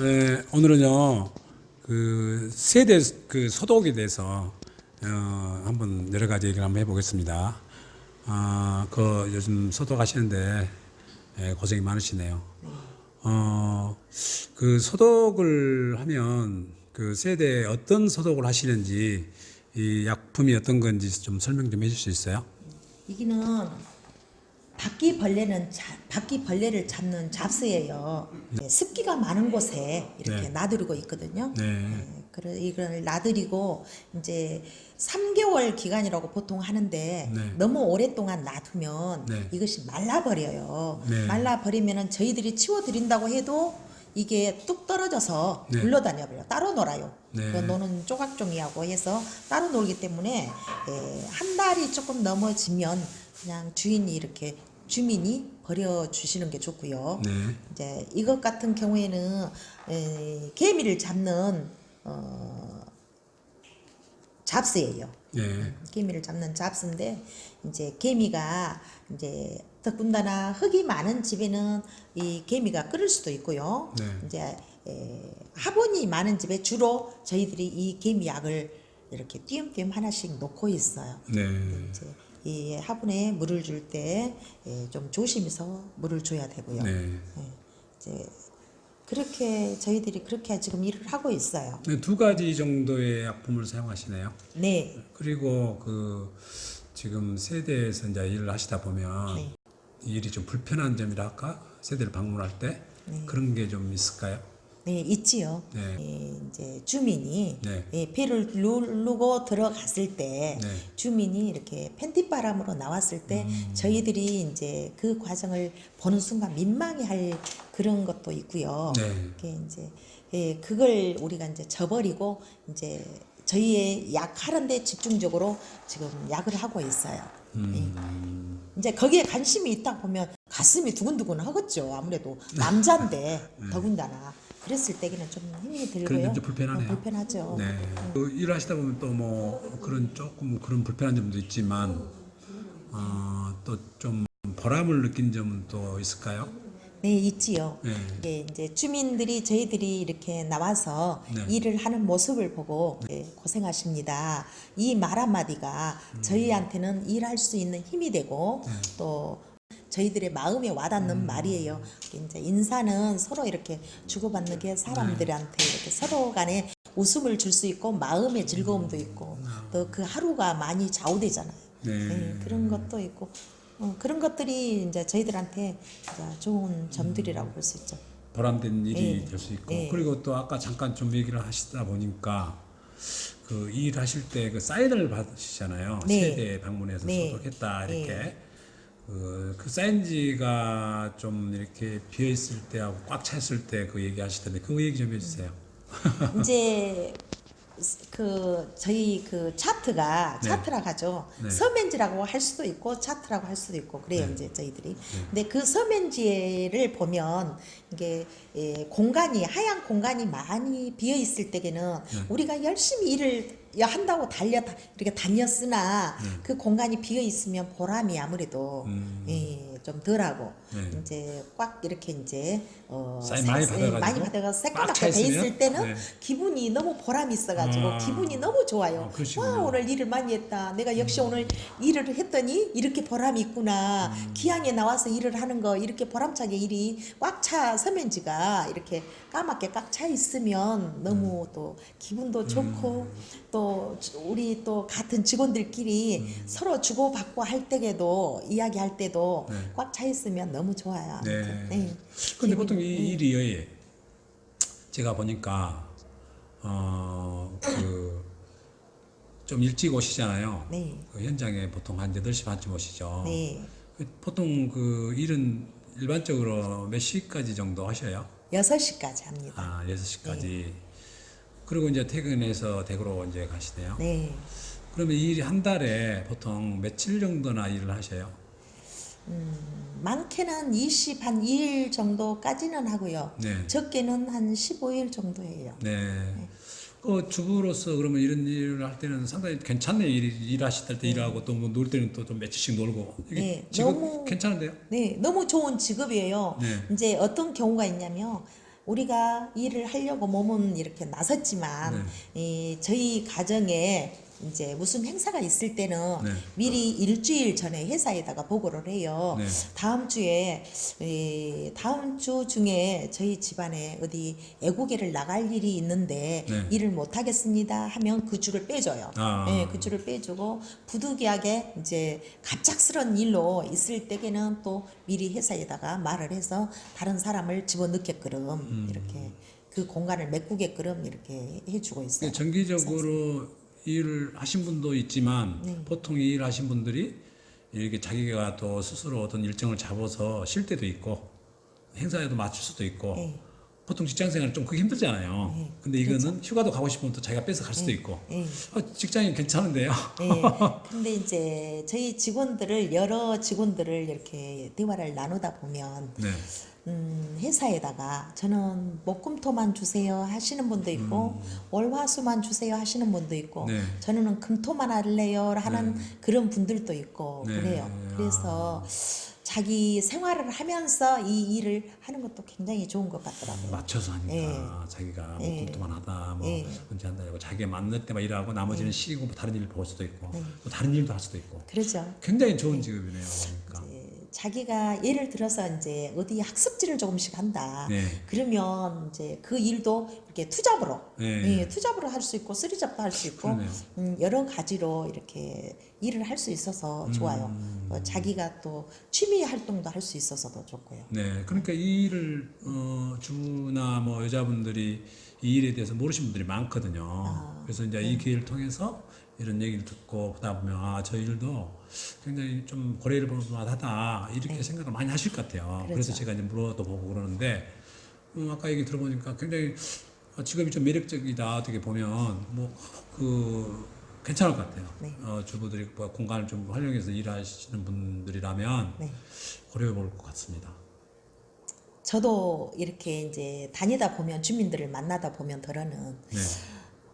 네, 오늘은요 그 세대 그 소독에 대해서 어, 한번 여러 가지 얘기를 한번 해보겠습니다. 아, 그 요즘 소독하시는데 예, 고생이 많으시네요. 어, 그 소독을 하면 그 세대에 어떤 소독을 하시는지 이 약품이 어떤 건지 좀 설명 좀 해줄 수 있어요? 이기는 바퀴벌레는 자, 바퀴벌레를 잡는 잡스예요. 네, 습기가 많은 곳에 이렇게 네. 놔두고 있거든요. 네. 네, 그래 이걸 놔두리고 이제 3개월 기간이라고 보통 하는데 네. 너무 오랫동안 놔두면 네. 이것이 말라버려요. 네. 말라버리면은 저희들이 치워드린다고 해도 이게 뚝 떨어져서 네. 굴러다녀 버려 따로 놀아요. 네. 그 노는 조각종이하고 해서 따로 놀기 때문에 에, 한 달이 조금 넘어지면 그냥 주인이 이렇게 주민이 버려 주시는 게 좋고요. 네. 이제 이것 같은 경우에는 에, 개미를 잡는 어, 잡스예요. 네. 개미를 잡는 잡스인데 이제 개미가 이제 더군다나 흙이 많은 집에는 이 개미가 끓을 수도 있고요. 네. 이제 에, 화분이 많은 집에 주로 저희들이 이 개미약을 이렇게 띄엄띄엄 하나씩 놓고 있어요. 네. 이제 이 화분에 물을 줄 때 좀 조심해서 물을 줘야 되고요. 네. 예, 이제 그렇게 저희들이 그렇게 지금 일을 하고 있어요. 네, 두 가지 정도의 약품을 사용하시네요. 네, 그리고 그 지금 세대에서 이제 일을 하시다 보면 네. 이 일이 좀 불편한 점이라 할까? 세대를 방문할 때 그런 게 좀 있을까요? 네 있지요. 네. 예, 이제 주민이 네. 예, 배를 누르고 들어갔을 때 네. 주민이 이렇게 팬티바람으로 나왔을 때 음. 저희들이 이제 그 과정을 보는 순간 민망해 할 그런 것도 있고요. 네. 그게 이제 예, 그걸 우리가 이제 저버리고 이제 저희의 약 하는데 집중적으로 지금 약을 하고 있어요. 음, 예. 이제 거기에 관심이 있다 보면 가슴이 두근두근 하겠죠. 아무래도 남자인데 더군다나 그랬을 때에는 좀 힘이 들고요. 그런 좀 불편하네요. 어, 불편하죠. 네. 그 일하시다 보면 또 뭐 그런 조금 그런 불편한 점도 있지만 어, 또좀 보람을 느낀 점은 또 있을까요? 네, 있지요. 네. 이게 이제 주민들이 저희들이 이렇게 나와서 네. 일을 하는 모습을 보고 예, 고생하십니다. 이 말 한마디가 음. 저희한테는 일할 수 있는 힘이 되고 네. 또 저희들의 마음에 와닿는 음. 말이에요. 이제 인사는 서로 이렇게 주고받는 게 사람들한테 네. 이렇게 서로 간에 웃음을 줄 수 있고 마음의 즐거움도 있고 또 그 하루가 많이 좌우되잖아요. 네. 예, 그런 것도 있고 어, 그런 것들이 이제 저희들한테 이제 좋은 점들이라고 볼 수 있죠. 보람된 일이 네. 될수 있고 네. 그리고 또 아까 잠깐 좀 얘기를 하시다 보니까 그 일하실 때 그 사인을 받으시잖아요 네. 세대 방문해서 네. 소독했다 네. 이렇게 그, 그 사인지가 좀 이렇게 비어 있을 때하고 꽉 찼을 때 그 얘기 하시던데 그 얘기 좀 해주세요. 이제 그 저희 그 차트가 네. 차트라고 하죠. 네. 서면지라고 할 수도 있고 차트라고 할 수도 있고 그래요 네. 이제 저희들이. 근데 그 서면지를 보면 이게 예, 공간이 하얀 공간이 많이 비어 있을 때에는 네. 우리가 열심히 일을 한다고 달려 이렇게 다녔으나 그 공간이 비어 있으면 보람이 아무래도 네. 음. 예, 좀 덜하고 네. 이제 꽉 이렇게 이제 어, 사인 많이 새- 받아가지고 많이 받아가 꽉 새까맣게 차돼 있으면? 있을 때는 네. 기분이 너무 보람이 있어가지고 아. 기분이 너무 좋아요. 아, 그러시군요. 음. 와 오늘 일을 많이 했다. 내가 역시 오늘 일을 했더니 이렇게 보람이 있구나. 음. 기항에 나와서 일을 하는 거 이렇게 보람차게 일이 꽉 차 서면지가 이렇게 까맣게 꽉 차 있으면 너무 음. 또 기분도 좋고 또 우리 또 같은 직원들끼리 음. 서로 주고 받고 할 때에도 이야기할 때도 네. 꽉 차 있으면 너무 좋아요. 네. 아무튼. 네. 근데 보통 이 일이 제가 보니까 어그 좀 일찍 오시잖아요. 네. 그 현장에 보통 한 8시 반쯤 오시죠. 네. 그 보통 그 일은 일반적으로 몇 시까지 정도 하셔요? 6시까지 합니다. 아, 6시까지. 그리고 이제 퇴근해서 댁으로 이제 가시네요. 네. 그러면 이 일이 한 달에 보통 며칠 정도나 일을 하셔요? 많게는 20, 한 2일 정도까지는 하고요. 네. 적게는 한 15일 정도 해요. 네. 그 주부로서 그러면 이런 일을 할 때는 상당히 괜찮네 일 일하실 때 일하고 또 뭐 놀 때는 또 좀 며칠씩 놀고 이게 네, 지금 너무- 괜찮은데요? 네, 너무 좋은 직업이에요. 네. 이제 어떤 경우가 있냐면 우리가 일을 하려고 몸은 이렇게 나섰지만 이 저희 가정에 이제 무슨 행사가 있을 때는 네. 미리 일주일 전에 회사에다가 보고를 해요. 네. 다음 주에 이 다음 주 중에 저희 집안에 어디 애국에를 나갈 일이 있는데 네. 일을 못 하겠습니다 하면 그 주를 빼줘요. 아. 네, 그 주를 빼주고 부득이하게 이제 갑작스런 일로 있을 때에는 또 미리 회사에다가 말을 해서 다른 사람을 집어넣게끔 음. 이렇게 그 공간을 메꾸게끔 이렇게 해주고 있어요. 그 정기적으로 일을 하신 분도 있지만 네. 보통 이일 하신 분들이 이렇게 자기가 또 스스로 어떤 일정을 잡아서 쉴 때도 있고 행사에도 맞출 수도 있고 네. 보통 직장 생활 좀 그게 힘들잖아요. 네. 근데 이거는 휴가도 가고 싶으면 또 자기가 뺏어 갈 수도 있고 네. 어, 직장이 괜찮은데요. 예. 근데 이제 저희 직원들을 여러 직원들을 이렇게 대화를 나누다 보면 네. 음, 회사에다가 저는 목금토만 주세요 하시는 분도 있고 월화수만 주세요 하시는 분도 있고 네. 저는 금토만 할래요 하는 그런 분들도 있고 네. 그래요. 그래서 자기 생활을 하면서 이 일을 하는 것도 굉장히 좋은 것 같더라고요. 맞춰서 하니까 예. 자기가 뭐 예. 공통만 하다 뭐 예. 언제 한다 이거 자기가 맞는 때만 일하고 나머지는 쉬고 뭐 다른 일을 볼 수도 있고 네. 또 다른 일도 할 수도 있고 그러죠. 굉장히 좋은 직업이네요. 그러니까. 예, 자기가 예를 들어서 이제 어디 학습지를 조금씩 한다. 네. 그러면 이제 그 일도 이렇게 투잡으로, 네. 예, 투잡으로 할 수 있고 쓰리잡도 할 수 있고 그러네요. 음, 여러 가지로 이렇게 일을 할 수 있어서 좋아요. 음. 어, 자기가 또 취미 활동도 할 수 있어서도 좋고요. 네, 그러니까 이 일을 어, 주부나 뭐 여자분들이 이 일에 대해서 모르시는 분들이 많거든요. 아, 그래서 이제 네. 이 기회를 통해서 이런 얘기를 듣고 보다 보면 아, 저 일도 굉장히 좀 고려를 볼만하다 이렇게 생각을 많이 하실 것 같아요. 네. 그렇죠. 그래서 제가 이제 물어도 보고 그러는데 음, 아까 얘기 들어보니까 굉장히 아, 직업이 좀 매력적이다 어떻게 보면 뭐그 괜찮을 것 같아요. 네. 어, 주부들이 뭐 공간을 좀 활용해서 일하시는 분들이라면 네. 고려해 볼 것 같습니다. 저도 이렇게 이제 다니다 보면 주민들을 만나다 보면 더러는 네.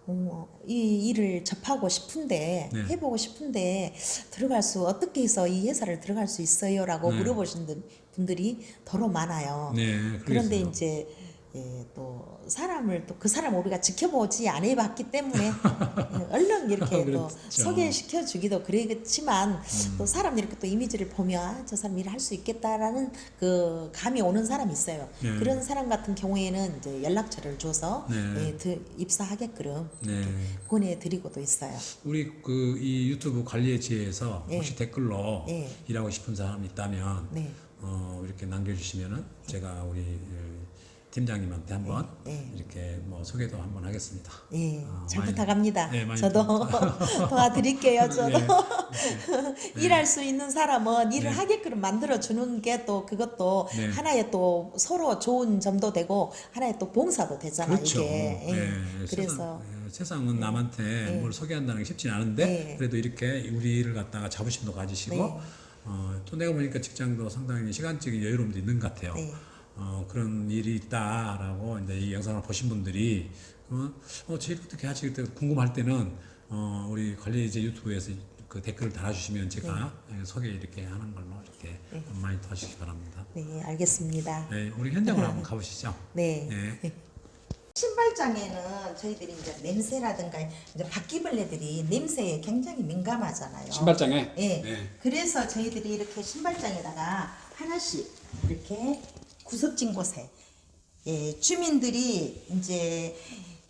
어, 이 일을 접하고 싶은데 네. 해보고 싶은데 들어갈 수 어떻게 해서 이 회사를 들어갈 수 있어요라고 네. 물어보시는 분들이 더러 많아요. 네, 그런데 그러겠어요. 이제 예, 또 사람을 또 그 사람 우리가 지켜보지 안 해봤기 때문에 예, 얼른 이렇게 또 그렇죠. 소개시켜 주기도 그렇지만 음. 또 사람 이렇게 또 이미지를 보면 아, 저 사람 일을 할 수 있겠다라는 그 감이 오는 사람이 있어요. 네. 그런 사람 같은 경우에는 이제 연락처를 줘서 네. 예, 드- 입사하게끔 네. 보내드리고도 있어요. 우리 그 이 유튜브 관리의 지혜에서 네. 혹시 댓글로 네. 일하고 싶은 사람이 있다면 네. 어, 이렇게 남겨주시면은 제가 우리 어, 팀장님한테 한번 네. 이렇게 뭐 소개도 한번 하겠습니다. 예, 아, 잘 많이- 부탁합니다. 네, 많이 저도 도와드릴게요. 저도 네. 일할 수 있는 사람은 일을 네. 하게끔 만들어 주는 게 또 그것도 네. 하나의 또 서로 좋은 점도 되고 하나의 또 봉사도 되잖아요. 그렇죠. 이게 예. 네, 그래서 세상, 예, 세상은 남한테 뭘 소개한다는 게 쉽진 않은데 네. 그래도 이렇게 우리 일을 갖다가 자부심도 가지시고 네. 어, 또 내가 보니까 직장도 상당히 시간적인 여유로움도 있는 것 같아요. 네. 어, 그런 일이 있다라고 이제 이 영상을 보신 분들이 어, 어, 저일 어떻게 하지? 그때 궁금할 때는 어, 우리 관리제 유튜브에서 그 댓글을 달아주시면 제가 예, 소개 이렇게 하는 걸로 이렇게 많이 도와주시기 바랍니다. 네, 알겠습니다. 네, 우리 현장으로 한번 가보시죠. 네. 네. 신발장에는 저희들이 이제 냄새라든가 이제 바퀴벌레들이 냄새에 굉장히 민감하잖아요. 신발장에? 예. 네. 그래서 저희들이 이렇게 신발장에다가 하나씩 이렇게 구석진 곳에 예, 주민들이 이제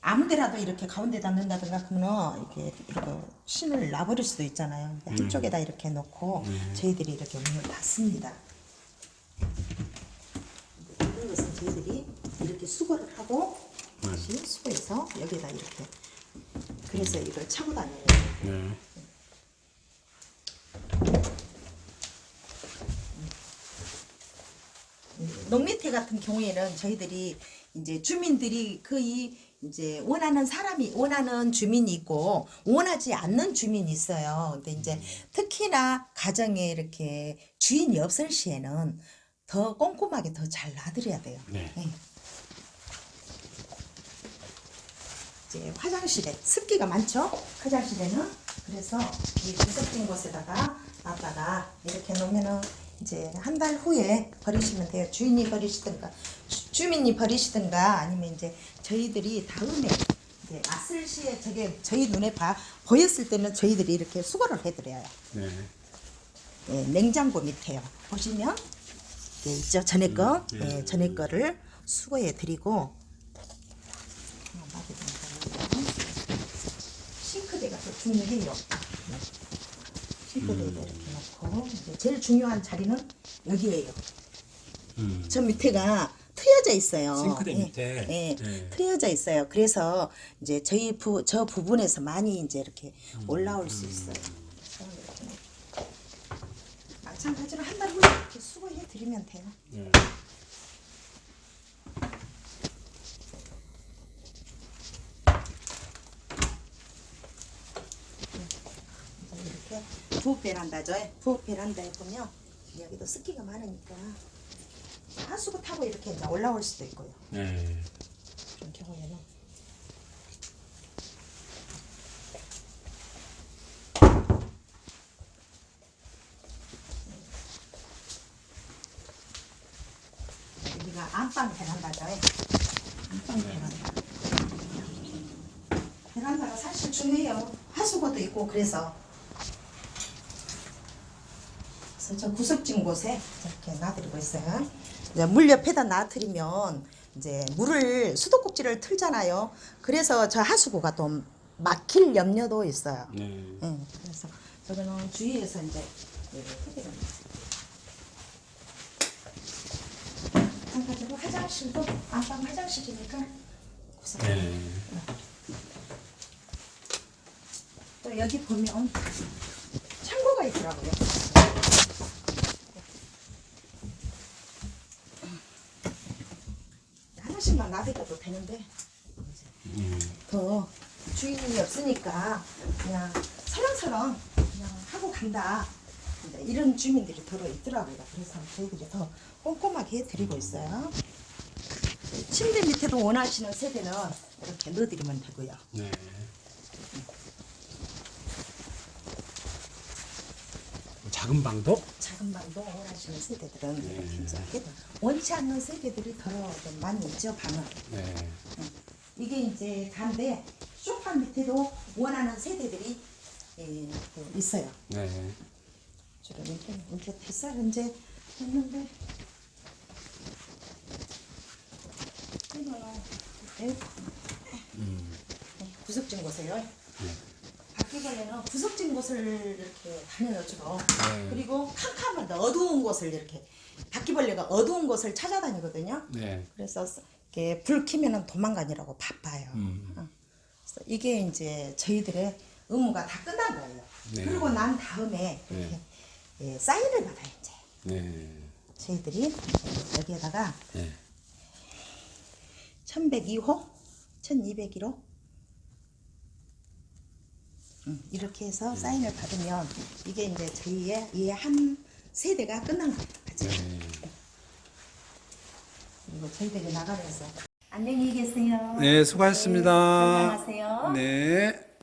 아무데라도 이렇게 가운데다 넣는다든가 그러면 이렇게 이렇게 신을 놔버릴 수도 있잖아요. 근데 한쪽에다 이렇게 놓고 저희들이 이렇게 문을 닫습니다. 이것은 저희들이 이렇게 수거를 하고 다시 수거해서 여기다 이렇게 그래서 이걸 차고 다녀요. 네. 농민태 같은 경우에는 저희들이 이제 주민들이 거의 이제 원하는 사람이 원하는 주민이 있고 원하지 않는 주민이 있어요. 근데 이제 특히나 가정에 이렇게 주인이 없을 시에는 더 꼼꼼하게 더 잘 놔드려야 돼요. 네. 이제 화장실에 습기가 많죠? 화장실에는 그래서 이 구석진 곳에다가 놨다가 이렇게 놓으면은 이제 한 달 후에 버리시면 돼요. 주인이 버리시든가 주- 주민이 버리시든가 아니면 이제 저희들이 다음에 이제 왔을 시에 저게 저희 눈에 봐 보였을 때는 저희들이 이렇게 수거를 해드려요. 네. 예, 냉장고 밑에요. 보시면 예, 있죠 전에 거, 음, 예, 예. 전에 거를 수거해 드리고 싱크대가 더 중요해요. 네. 싱크대에 음. 이렇게 놓고 이제 제일 중요한 자리는 여기에요. 음. 저 밑에가 트여져 있어요. 싱크대 예, 밑에. 예, 예. 트여져 있어요. 그래서 이제 저희 부, 저 부분에서 많이 이제 이렇게 음, 올라올 수 있어요. 그래서 이렇게 마찬가지로 한 달 후에 이렇게 수거해 드리면 돼요. 네. 이렇게 부엌 베란다죠. 부엌 베란다에 보면 여기도 습기가 많으니까 하수구 타고 이렇게 이제 올라올 수도 있고요. 네. 그런 경우에는 여기가 안방 베란다죠. 안방 베란다. 베란다가 사실 중요해요. 하수구도 있고 그래서 저 구석진 곳에 이렇게 놔드리고 있어요. 이제 물 옆에다 놔드리면 이제 물을 수도꼭지를 틀잖아요. 그래서 저 하수구가 또 막힐 염려도 있어요. 네. 예, 그래서 저거는 주위에서 이제 해드립니다. 마찬가지로 화장실도 안방 화장실이니까 구석. 네. 또 여기 보면 창고가 있더라고요. 하나씩만 놔둬도 되는데 음. 더 주인이 없으니까 그냥 설렁설렁 그냥 하고 간다. 이런 주민들이 더러 있더라고요. 그래서 저희들이 더 꼼꼼하게 해드리고 있어요. 침대 밑에도 원하시는 세대는 이렇게 넣어드리면 되고요. 네. 작은 방도? 작은 방도 원하시는 세대들은 네. 이렇게 해서 하게 돼요. 원치 않는 세대들이 좀 많이 있죠, 방은. 네. 이게 이제 단데 소파 밑에도 원하는 세대들이 예, 또 있어요. 네. 주로 이렇게 이렇게 뱃살 이제 했는데 이거는 네, 음. 구석진 곳에요. 네. 바퀴벌레는 구석진 곳을 이렇게 다녀요. 네. 그리고 캄캄한 데 어두운 곳을 이렇게 바퀴벌레가 어두운 곳을 찾아다니거든요. 네. 그래서 이렇게 불 켜면은 도망가느라고 바빠요. 음. 어. 이게 이제 저희들의 의무가 다 끝난 거예요. 네. 그리고 난 다음에 이렇게 네. 예, 사인을 받아요 이제 네. 저희들이 여기에다가 네. 1102호, 1201호 음, 이렇게 해서 사인을 받으면 이게 이제 저희의 이한 세대가 끝난 거예요. 아직. 네. 그리고 저희들이 나가면서 안녕히 계세요. 네, 수고하셨습니다. 네, 건강하세요. 네.